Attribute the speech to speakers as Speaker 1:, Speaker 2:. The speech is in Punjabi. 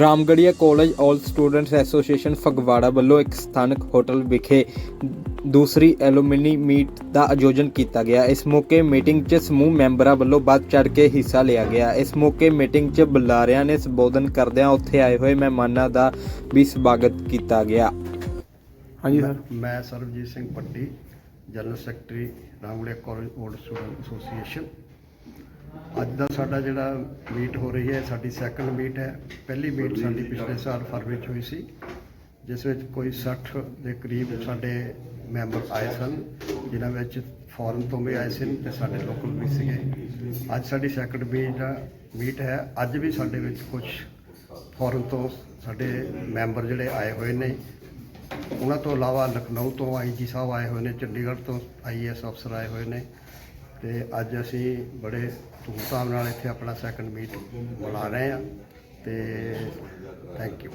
Speaker 1: Ramgarhia college all students association Phagwara ਵੱਲੋਂ ਇੱਕ ਸਥਾਨਕ ਹੋਟਲ ਵਿਖੇ ਦੂਸਰੀ ਐਲੂਮਨੀ ਮੀਟ ਦਾ ਆਯੋਜਨ ਕੀਤਾ ਗਿਆ। ਇਸ ਮੌਕੇ ਮੀਟਿੰਗ 'ਚ ਸਮੂਹ ਮੈਂਬਰਾਂ ਵੱਲੋਂ ਵੱਧ ਚੜ ਕੇ ਹਿੱਸਾ ਲਿਆ ਗਿਆ। ਇਸ ਮੌਕੇ ਮੀਟਿੰਗ 'ਚ ਬੁਲਾਰਿਆਂ ਨੇ ਸੰਬੋਧਨ ਕਰਦਿਆਂ ਉੱਥੇ ਆਏ ਹੋਏ ਮਹਿਮਾਨਾਂ ਦਾ ਵੀ ਸਵਾਗਤ ਕੀਤਾ ਗਿਆ।
Speaker 2: ਹਾਂਜੀ ਸਰ।
Speaker 3: ਮੈਂ Sarabjit Singh Patti general secretary Ramgarhia college old student association. ਅੱਜ ਦਾ ਸਾਡਾ ਜਿਹੜਾ ਮੀਟ ਹੋ ਰਹੀ ਹੈ ਸਾਡੀ ਸੈਕੰਡ ਮੀਟ ਹੈ। ਪਹਿਲੀ ਮੀਟ ਸਾਡੀ ਪਿਛਲੇ ਸਾਲ ਫਰਵਰੀ 'ਚ ਹੋਈ ਸੀ ਜਿਸ ਵਿੱਚ ਕੋਈ 60 ਦੇ ਕਰੀਬ ਸਾਡੇ ਮੈਂਬਰ ਆਏ ਸਨ ਜਿਨ੍ਹਾਂ ਵਿੱਚ ਫੋਰਨ ਤੋਂ ਵੀ ਆਏ ਸਨ ਤੇ ਸਾਡੇ ਲੋਕਲ ਵੀ ਸੀਗੇ। ਅੱਜ ਸਾਡੀ ਸੈਕੰਡ ਮੀਟ ਮੀਟ ਹੈ। ਅੱਜ ਵੀ ਸਾਡੇ ਵਿੱਚ ਕੁਝ ਫੋਰਨ ਤੋਂ ਸਾਡੇ ਮੈਂਬਰ ਜਿਹੜੇ ਆਏ ਹੋਏ ਨੇ। ਉਹਨਾਂ ਤੋਂ ਇਲਾਵਾ ਲਖਨਊ ਤੋਂ ਆਈਜੀ ਸਾਹਿਬ ਆਏ ਹੋਏ ਨੇ ਚੰਡੀਗੜ੍ਹ ਤੋਂ ਆਈਐਸ ਅਫਸਰ ਆਏ ਹੋਏ ਨੇ। ਤੇ ਅੱਜ ਅਸੀਂ ਬੜੇ ਧੂਮਧਾਮ ਨਾਲ ਇੱਥੇ ਆਪਣਾ ਸੈਕੰਡ ਮੀਟ ਮਨਾ ਰਹੇ ਹਾਂ ਤੇ ਥੈਂਕ ਯੂ